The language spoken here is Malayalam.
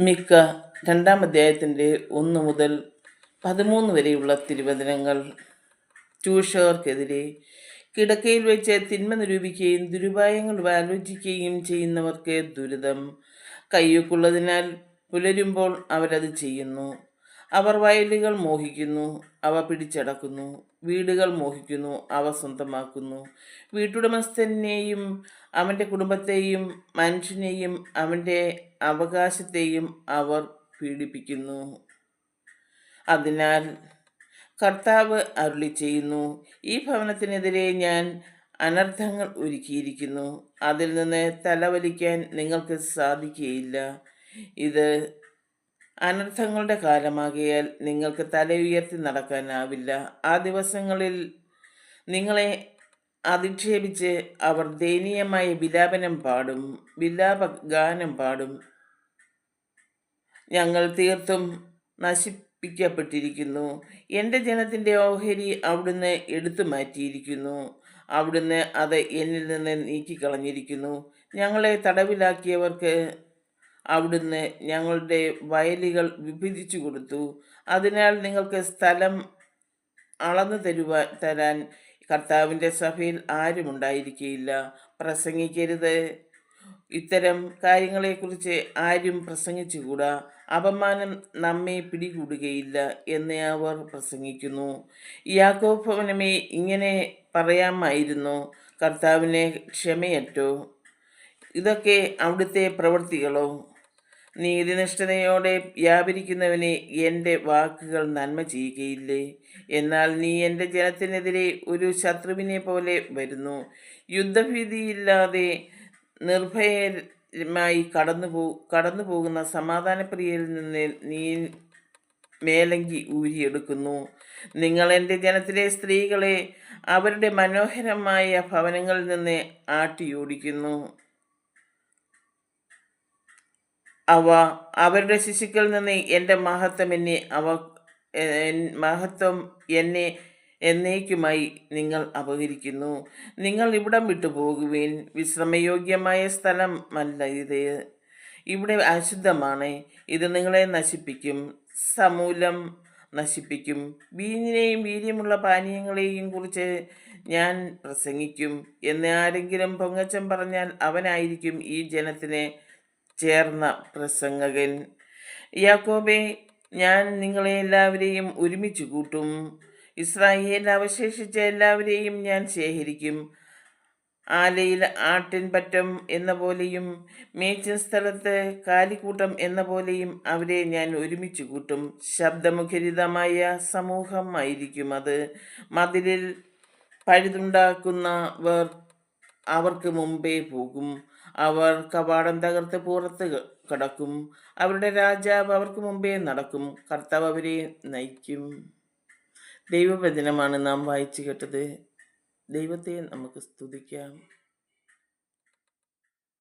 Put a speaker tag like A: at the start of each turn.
A: മിക്ക രണ്ടാം അധ്യായത്തിന്റെ ഒന്ന് മുതൽ പതിമൂന്ന് വരെയുള്ള തിരുവചനങ്ങൾ. ചൂഷകർക്കെതിരെ കിടക്കയിൽ വെച്ച് തിന്മ നിരൂപിക്കുകയും ദുരുപായങ്ങൾ ആലോചിക്കുകയും ചെയ്യുന്നവർക്ക് ദുരിതം. കയ്യൊക്കുള്ളതിനാൽ പുലരുമ്പോൾ അവരത് ചെയ്യുന്നു. അവർ വയലുകൾ മോഹിക്കുന്നു. അവ പിടിച്ചടക്കുന്നു. വീടുകൾ മോഹിക്കുന്നു അവ സ്വന്തമാക്കുന്നു. വീട്ടുടമസ്ഥനെയും അവന്റെ കുടുംബത്തെയും മനുഷ്യനെയും അവന്റെ അവകാശത്തെയും അവർ പീഡിപ്പിക്കുന്നു. അതിനാൽ കർത്താവ് അരുളി ചെയ്യുന്നു ഈ ഭവനത്തിനെതിരെ ഞാൻ അനർത്ഥങ്ങൾ ഒരുക്കിയിരിക്കുന്നു. അതിൽ നിന്ന് തലവലിക്കാൻ നിങ്ങൾക്ക് സാധിക്കുകയില്ല. ഇത് അനർത്ഥങ്ങളുടെ കാലമാകിയാൽ നിങ്ങൾക്ക് തല ഉയർത്തി നടക്കാനാവില്ല. ആ ദിവസങ്ങളിൽ നിങ്ങളെ അധിക്ഷേപിച്ച് അവർ ദയനീയമായ വിലാപനം പാടും വിലാപ ഗാനം പാടും. ഞങ്ങൾ തീർത്തും നശിപ്പിക്കപ്പെട്ടിരിക്കുന്നു. എന്റെ ജനത്തിന്റെ ഓഹരി അവിടുന്ന് എടുത്തു മാറ്റിയിരിക്കുന്നു. അവിടുന്ന് അത് എന്നിൽ നിന്ന് നീക്കിക്കളഞ്ഞിരിക്കുന്നു. ഞങ്ങളെ തടവിലാക്കിയവർക്ക് അവിടുന്ന് ഞങ്ങളുടെ വയലുകൾ വിഭജിച്ചു കൊടുത്തു. അതിനാൽ നിങ്ങൾക്ക് സ്ഥലം അളന്നു തരുവാൻ തരാൻ കർത്താവിന്റെ സഭയിൽ ആരും ഉണ്ടായിരിക്കുകയില്ല പ്രസംഗിക്കരുത്. ഇത്തരം കാര്യങ്ങളെക്കുറിച്ച് ആരും പ്രസംഗിച്ചുകൂടാ. അപമാനം നമ്മെ പിടികൂടുകയില്ല എന്ന് അവർ പ്രസംഗിക്കുന്നു. യാക്കോ ഭവനമേ ഇങ്ങനെ പറയാമായിരുന്നു. കർത്താവിനെ ക്ഷമയറ്റോ. ഇതൊക്കെ അവിടുത്തെ പ്രവൃത്തികളോ. നീതിനിഷ്ഠതയോടെ വ്യാപരിക്കുന്നവനെ എന്റെ വാക്കുകൾ നന്മ ചെയ്യുകയില്ലേ? എന്നാൽ നീ എന്റെ ജനത്തിനെതിരെ ഒരു ശത്രുവിനെ പോലെ വരുന്നു. യുദ്ധഭീതിയില്ലാതെ നിർഭയമായി കടന്നു പോ കടന്നു പോകുന്ന സമാധാനപ്രിയയിൽ നിന്ന് നീ മേലങ്കി ഊരിയെടുക്കുന്നു. നിങ്ങൾ എന്റെ ജനത്തിലെ സ്ത്രീകളെ അവരുടെ മനോഹരമായ ഭവനങ്ങളിൽ നിന്ന് ആട്ടിയോടിക്കുന്നു. അവ അവരുടെ ശിശുക്കളിൽ നിന്ന് എന്റെ മഹത്വം എന്നെ അവ മഹത്വം എന്നെ എന്നേക്കുമായി നിങ്ങൾ അപഹരിക്കുന്നു. നിങ്ങൾ ഇവിടം വിട്ടു പോകുവേൻ. വിശ്രമയോഗ്യമായ അല്ല ഇത്. ഇവിടെ അശുദ്ധമാണ്. ഇത് നിങ്ങളെ നശിപ്പിക്കും. സമൂലം നശിപ്പിക്കും. വീഞ്ഞിനെയും വീര്യമുള്ള പാനീയങ്ങളെയും കുറിച്ച് ഞാൻ പ്രസംഗിക്കും. എന്ന് ആരെങ്കിലും പൊങ്ങച്ചം പറഞ്ഞാൽ അവനായിരിക്കും ഈ ജനത്തിന് ചേർന്ന പ്രസംഗകൻ യാക്കോബെ ഞാൻ നിങ്ങളെ എല്ലാവരെയും ഒരുമിച്ച് കൂട്ടും. ഇസ്രായേൽ അവശേഷിച്ച എല്ലാവരെയും ഞാൻ ശേഖരിക്കും. ആലയിൽ ആട്ടിൻപറ്റം എന്ന പോലെയും മേച്ചിൻ സ്ഥലത്ത് കാലിക്കൂട്ടം എന്ന പോലെയും അവരെ ഞാൻ ഒരുമിച്ച് കൂട്ടും. ശബ്ദമുഖരിതമായ സമൂഹമായിരിക്കും അത്. മതിലിൽ പഴുതുണ്ടാക്കുന്നവർ അവർക്ക് മുമ്പേ പോകും. അവർ കവാടം തകർത്ത് പുറത്ത് കടക്കും. അവരുടെ രാജാവ് അവർക്ക് മുമ്പേ നടക്കും. കർത്താവ് അവരെ നയിക്കും. ദൈവവചനമാണ് നാം വായിച്ചു കേട്ടത്. ദൈവത്തെ നമുക്ക് സ്തുതിക്കാം.